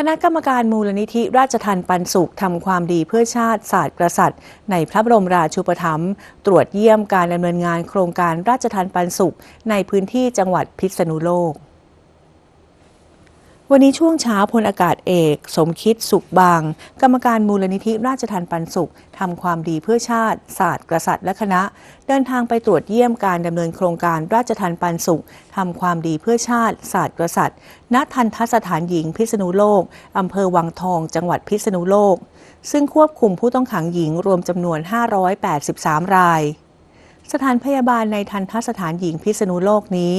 คณะกรรมการมูลนิธิราชทันปันสุขทำความดีเพื่อชาติศาสตร์กษัตริย์ ในพระบรมราชูปถัมภ์ตรวจเยี่ยมการดำเนินงานโครงการราชทันปันสุขในพื้นที่จังหวัดพิษณุโลก วันนี้ช่วงเช้าพลอากาศเอก สมคิดสุขบาง กรรมการมูลนิธิราชทันปันสุขทำความดีเพื่อชาติ ศาสตร์กษัตริย์และคณะ เดินทางไปตรวจเยี่ยมการดำเนินโครงการราชทันปันสุขทำความดีเพื่อชาติ ศาสตร์กษัตริย์ณทันทสถานหญิงพิษณุโลกอำเภอวังทอง จังหวัดพิษณุโลก ซึ่งควบคุมผู้ต้องขังหญิงรวมจำนวน 583 ราย สถานพยาบาลในทันทสถานหญิงพิษณุโลกนี้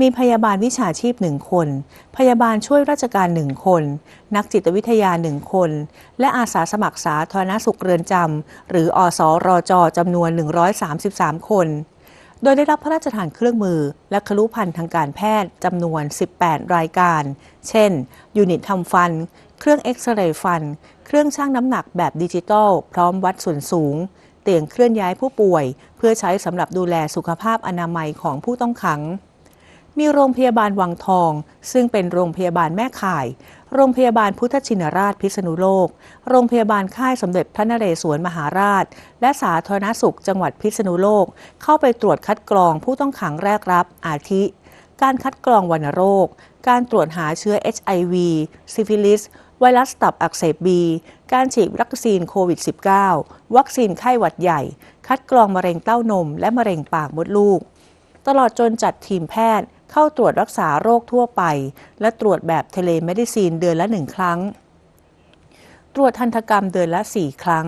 มีพยาบาลวิชาชีพหนึ่งคน พยาบาลช่วยราชการหนึ่งคน นักจิตวิทยาหนึ่งคน และอาสาสมัครสาธารณสุขเรือนจำหรืออสรอจจำนวน 133 คน โดยได้รับพระราชทานเครื่องมือ และคลุภัณฑ์ทางการแพทย์จำนวน 18 รายการ เช่น ยูนิตทำฟัน เครื่องเอ็กซเรย์ฟัน เครื่องชั่งน้ำหนักแบบดิจิตอลพร้อมวัดส่วนสูง เตียงเคลื่อนย้ายผู้ป่วย เพื่อใช้สำหรับดูแลสุขภาพอนามัยของผู้ต้องขัง มีโรงพยาบาลวังทอง ซึ่งเป็นโรงพยาบาลแม่ข่าย โรงพยาบาลพุทธชินราชพิษณุโลก โรงพยาบาลค่ายสมเด็จพระนเรศวรมหาราช และสาธารณสุขจังหวัดพิษณุโลก เข้าไปตรวจคัดกรองผู้ต้องขังแรกรับ อาทิ การคัดกรองวัณโรค การตรวจหาเชื้อ HIV ซิฟิลิส ไวรัสตับอักเสบบี การฉีดวัคซีนโควิด -19 วัคซีนไข้หวัดใหญ่ คัดกรองมะเร็งเต้านม และมะเร็งปากมดลูก ตลอดจนจัดทีมแพทย์เข้าตรวจรักษาโรคทั่วไป และตรวจแบบเทเลเมดิซีนเดือนละหนึ่งครั้ง ตรวจทันตกรรมเดือนละ 4 ครั้ง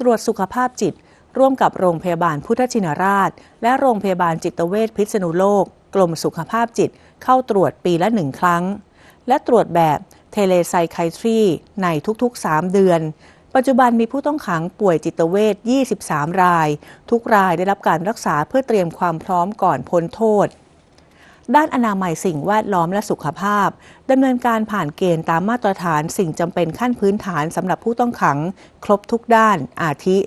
ตรวจสุขภาพจิต ร่วมกับโรงพยาบาลพุทธชินราช และโรงพยาบาลจิตเวชพิษณุโลก กรมสุขภาพจิต เข้าตรวจปีละหนึ่งครั้ง และตรวจแบบเทเลไซไคทรีในทุกๆ 3 เดือน ปัจจุบันมีผู้ต้องขังป่วยจิตเวช 23 ราย ทุกรายได้รับการรักษาเพื่อเตรียมความพร้อมก่อนพ้นโทษ ด้านอนามัยสิ่งแวดล้อมและสุขภาพดำเนินการผ่านเกณฑ์ตามมาตรฐานสิ่งจำเป็นขั้นพื้นฐานสำหรับผู้ต้องขัง ครบทุกด้านอาทิ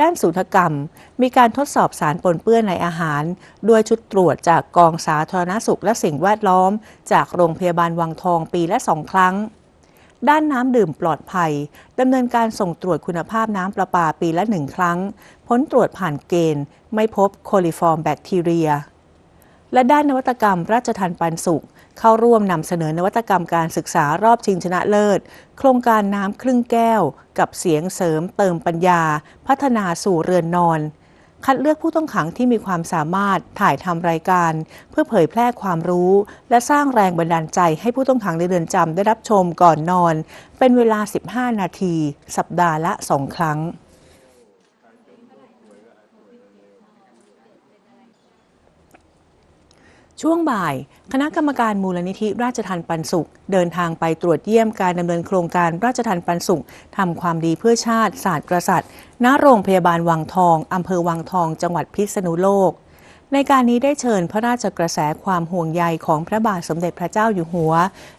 ด้านสูนกรรม มีการทดสอบสารปนเปื้อนในอาหาร ด้วยชุดตรวจจากกองสาธารณสุขและสิ่งแวดล้อม จากโรงพยาบาลวังทองปีละสองครั้ง ด้านน้ำดื่มปลอดภัยดำเนินการส่งตรวจคุณภาพน้ำประปาปีละหนึ่งครั้ง ผลตรวจผ่านเกณฑ์ ไม่พบโคลิฟอร์มแบคทีเรีย และด้านนวัตกรรมราชทันปันสุข เข้าร่วมนำเสนอนวัตกรรมการศึกษารอบชิงชนะเลิศ โครงการน้ำครึ่งแก้ว กับเสียงเสริมเติมปัญญา พัฒนาสู่เรือนนอน คัดเลือกผู้ต้องขังที่มีความสามารถถ่ายทำรายการ เพื่อเผยแพร่ความรู้ และสร้างแรงบันดาลใจให้ผู้ต้องขังในเรือนจำได้รับชมก่อนนอน เป็นเวลา 15 นาที สัปดาห์ละ2ครั้ง ช่วงบ่าย คณะกรรมการมูลนิธิราชทันปันสุข เดินทางไปตรวจเยี่ยมการดำเนินโครงการราชทันปันสุขทำความดีเพื่อชาติศาสตร์กษัตริย์ ณ โรงพยาบาลวังทองอำเภอวังทอง จังหวัดพิษณุโลก ในการนี้ได้เชิญพระราชกระแสความห่วงใยของพระบาทสมเด็จพระเจ้าอยู่หัว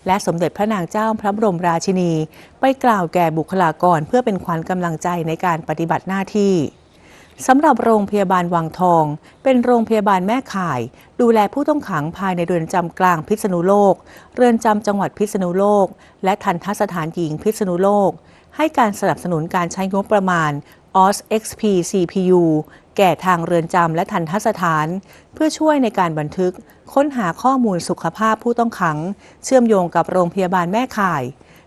และสมเด็จพระนางเจ้าพระบรมราชินี ไปกล่าวแก่บุคลากรเพื่อเป็นขวัญกำลังใจในการปฏิบัติหน้าที่ สำหรับโรงพยาบาลวังทอง เป็นโรงพยาบาลแม่ข่าย ดูแลผู้ต้องขังภายในเรือนจำกลางพิษณุโลก เรือนจำจังหวัดพิษณุโลก และทันทสถานหญิงพิษณุโลก ให้การสนับสนุนการใช้งบประมาณ OS XP CPU แก่ทางเรือนจำและทันทสถาน เพื่อช่วยในการบันทึก ค้นหาข้อมูลสุขภาพผู้ต้องขัง เชื่อมโยงกับโรงพยาบาลแม่ข่าย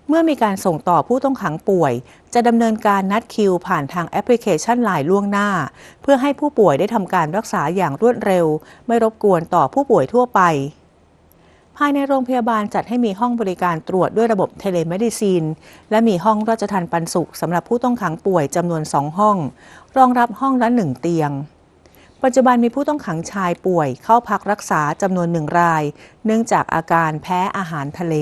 เมื่อมีการส่งต่อผู้ต้องขังป่วย จะดำเนินการนัดคิวผ่านทางแอปพลิเคชันไลน์ล่วงหน้า เพื่อให้ผู้ป่วยได้ทำการรักษาอย่างรวดเร็ว ไม่รบกวนต่อผู้ป่วยทั่วไป ภายในโรงพยาบาลจัดให้มีห้องบริการตรวจด้วยระบบเทเลเมดิซีน และมีห้องราชทันปันสุขสำหรับผู้ต้องขังป่วยจำนวนสองห้อง รองรับห้องละหนึ่งเตียงปัจจุบันมีผู้ต้องขังชายป่วยเข้าพักรักษาจำนวนหนึ่งราย เนื่องจากอาการแพ้อาหารทะเล